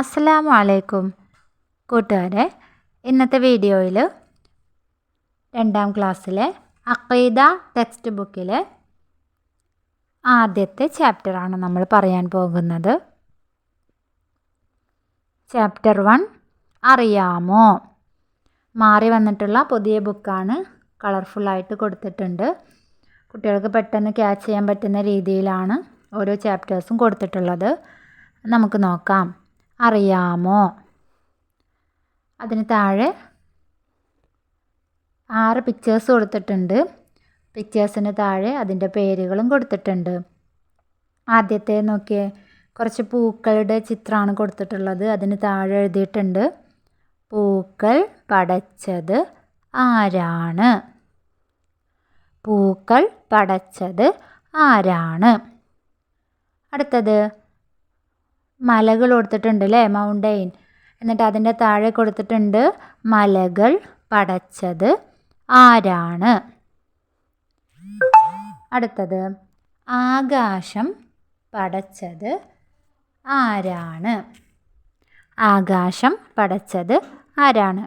അസ്സലാമു അലൈക്കും കൂട്ടുകാരെ ഇന്നത്തെ വീഡിയോയിൽ രണ്ടാം ക്ലാസ്സിലെ അഖീദ ടെക്സ്റ്റ് ബുക്കിലെ ആദ്യത്തെ ചാപ്റ്ററാണ് നമ്മൾ പറയാൻ പോകുന്നത്. ചാപ്റ്റർ വൺ അറിയാമോ? മാറി വന്നിട്ടുള്ള പുതിയ ബുക്കാണ് കളർഫുള്ളായിട്ട് കൊടുത്തിട്ടുണ്ട്. കുട്ടികൾക്ക് പെട്ടെന്ന് ക്യാച്ച് ചെയ്യാൻ പറ്റുന്ന രീതിയിലാണ് ഓരോ ചാപ്റ്റേഴ്സും കൊടുത്തിട്ടുള്ളത്. നമുക്ക് നോക്കാം. അറിയാമോ? അതിന് താഴെ ആറ് പിക്ചേഴ്സ് കൊടുത്തിട്ടുണ്ട്. പിക്ചേഴ്സിന് താഴെ അതിന്റെ പേരുകളും കൊടുത്തിട്ടുണ്ട്. ആദ്യത്തെ നോക്കിയേ കുറച്ച് പൂക്കളുടെ ചിത്രമാണ് കൊടുത്തിട്ടുള്ളത്. അതിന് താഴെ എഴുതിയിട്ടുണ്ട് പൂക്കൾ പടച്ചത് ആരാണ്? പൂക്കൾ പടച്ചത് ആരാണ്? അടുത്തത് മലകൾ കൊടുത്തിട്ടുണ്ട് അല്ലേ മൗണ്ടെയിൻ എന്നിട്ട് അതിന്റെ താഴെ കൊടുത്തിട്ടുണ്ട് മലകൾ പടച്ചത് ആരാണ്? അടുത്തത് ആകാശം പടച്ചത് ആരാണ്? ആകാശം പടച്ചത് ആരാണ്?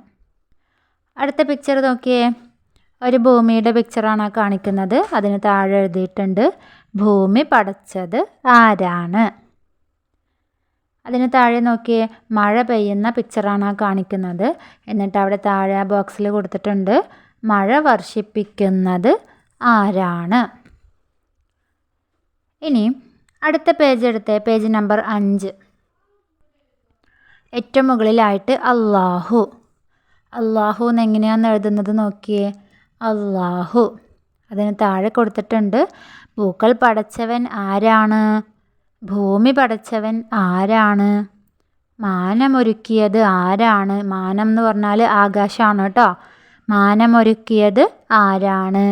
അടുത്ത പിക്ചർ നോക്കിയേ. ഒരു ഭൂമിയുടെ പിക്ചറാണ് കാണിക്കുന്നത്. അതിന് താഴെ എഴുതിയിട്ടുണ്ട് ഭൂമി പടച്ചത് ആരാണ്? അതിന് താഴെ നോക്കിയേ മഴ പെയ്യുന്ന പിക്ചറാണ് ആ കാണിക്കുന്നത്. എന്നിട്ട് അവിടെ താഴെ ആ ബോക്സിൽ കൊടുത്തിട്ടുണ്ട് മഴ വർഷിപ്പിക്കുന്നത് ആരാണ്? ഇനി അടുത്ത പേജ് എടുത്ത് പേജ് നമ്പർ അഞ്ച്. ഏറ്റവും മുകളിലായിട്ട് അള്ളാഹു അള്ളാഹു എന്ന് എങ്ങനെയാണെന്ന് എഴുതുന്നത് നോക്കിയേ അള്ളാഹു അതിന് താഴെ കൊടുത്തിട്ടുണ്ട് പൂക്കൾ പടച്ചവൻ ആരാണ്? ഭൂമി പടച്ചവൻ ആരാണ്? മാനമൊരുക്കിയത് ആരാണ്? മാനം എന്ന് പറഞ്ഞാൽ ആകാശമാണ് കേട്ടോ. മാനമൊരുക്കിയത് ആരാണ്?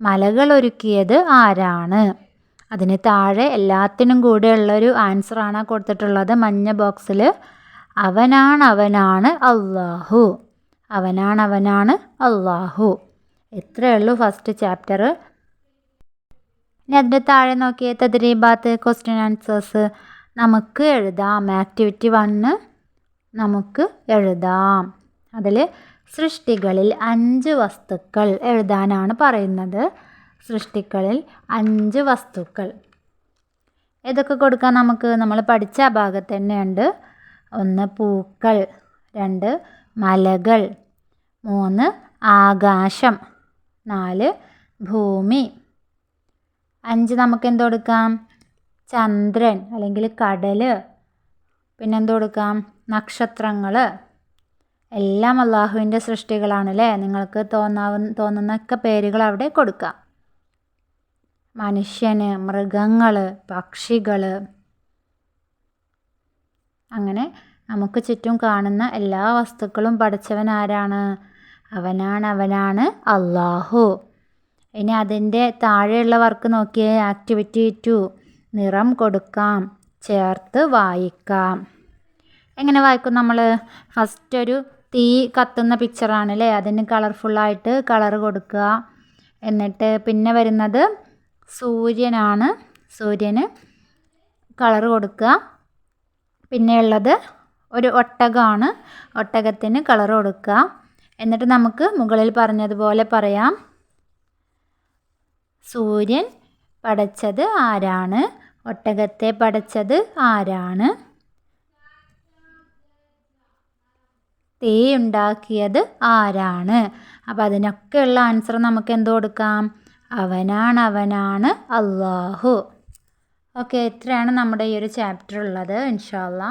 മലകൾ ഒരുക്കിയത് ആരാണ്? അതിന് താഴെ എല്ലാത്തിനും കൂടെ ഉള്ളൊരു ആൻസറാണ് കൊടുത്തിട്ടുള്ളത്. മഞ്ഞ ബോക്സിൽ അവനാണ് അവനാണ് അള്ളാഹു അവനാണ് അവനാണ് അള്ളാഹു ഇത്രയേ ഉള്ളൂ ഫസ്റ്റ് ചാപ്റ്റർ ഇനി അതിന്റെ താഴെ നോക്കിയ തദ്രീബാത്ത് ക്വസ്റ്റ്യൻ ആൻസേഴ്സ് നമുക്ക് എഴുതാം. ആക്ടിവിറ്റി വണ്ണ് നമുക്ക് എഴുതാം. അതിൽ സൃഷ്ടികളിൽ അഞ്ച് വസ്തുക്കൾ എഴുതാനാണ് പറയുന്നത്. സൃഷ്ടികളിൽ അഞ്ച് വസ്തുക്കൾ. ഏതൊക്കെ കൊടുക്കാൻ നമുക്ക്? നമ്മൾ പഠിച്ച ആ ഭാഗത്ത് തന്നെയുണ്ട്. ഒന്ന് പൂക്കൾ രണ്ട് മലകൾ മൂന്ന് ആകാശം നാല് ഭൂമി. അഞ്ച് നമുക്ക് എന്ത് കൊടുക്കാം? ചന്ദ്രൻ അല്ലെങ്കിൽ കടൽ പിന്നെ എന്ത് കൊടുക്കാം? നക്ഷത്രങ്ങൾ എല്ലാം അള്ളാഹുവിന്റെ സൃഷ്ടികളാണ് അല്ലേ നിങ്ങൾക്ക് തോന്നാവുന്ന തോന്നുന്നൊക്കെ പേരുകൾ അവിടെ കൊടുക്കാം. മനുഷ്യന് മൃഗങ്ങൾ പക്ഷികൾ അങ്ങനെ നമുക്ക് ചുറ്റും കാണുന്ന എല്ലാ വസ്തുക്കളും പഠിച്ചവൻ ആരാണ് അവനാണ് അവനാണ് അള്ളാഹു. ഇനി അതിന്റെ താഴെയുള്ള വർക്ക് നോക്കിയേ ആക്ടിവിറ്റി ടു നിറം കൊടുക്കാം ചേർത്ത് വായിക്കാം. എങ്ങനെ വായിക്കും നമ്മൾ? ഫസ്റ്റ് ഒരു തീ കത്തുന്ന പിക്ചറാണ് അല്ലേ അതിന് കളർഫുള്ളായിട്ട് കളർ കൊടുക്കുക. എന്നിട്ട് പിന്നെ വരുന്നത് സൂര്യനാണ്. സൂര്യന് കളർ കൊടുക്കുക. പിന്നെയുള്ളത് ഒരു ഒട്ടകമാണ്. ഒട്ടകത്തിന് കളർ കൊടുക്കുക. എന്നിട്ട് നമുക്ക് മുകളിൽ പറഞ്ഞതുപോലെ പറയാം. സൂര്യൻ പടച്ചത് ആരാണ്? ഒട്ടകത്തെ പടച്ചത് ആരാണ്? തീ ഉണ്ടാക്കിയത് ആരാണ്? അപ്പോൾ അതിനൊക്കെയുള്ള ആൻസർ നമുക്ക് എന്ത് കൊടുക്കാം? അവനാണ് അവനാണ് അള്ളാഹു ഓക്കെ ഇത്രയാണ് നമ്മുടെ ഈ ഒരു ചാപ്റ്റർ ഉള്ളത് ഇൻഷാല്ല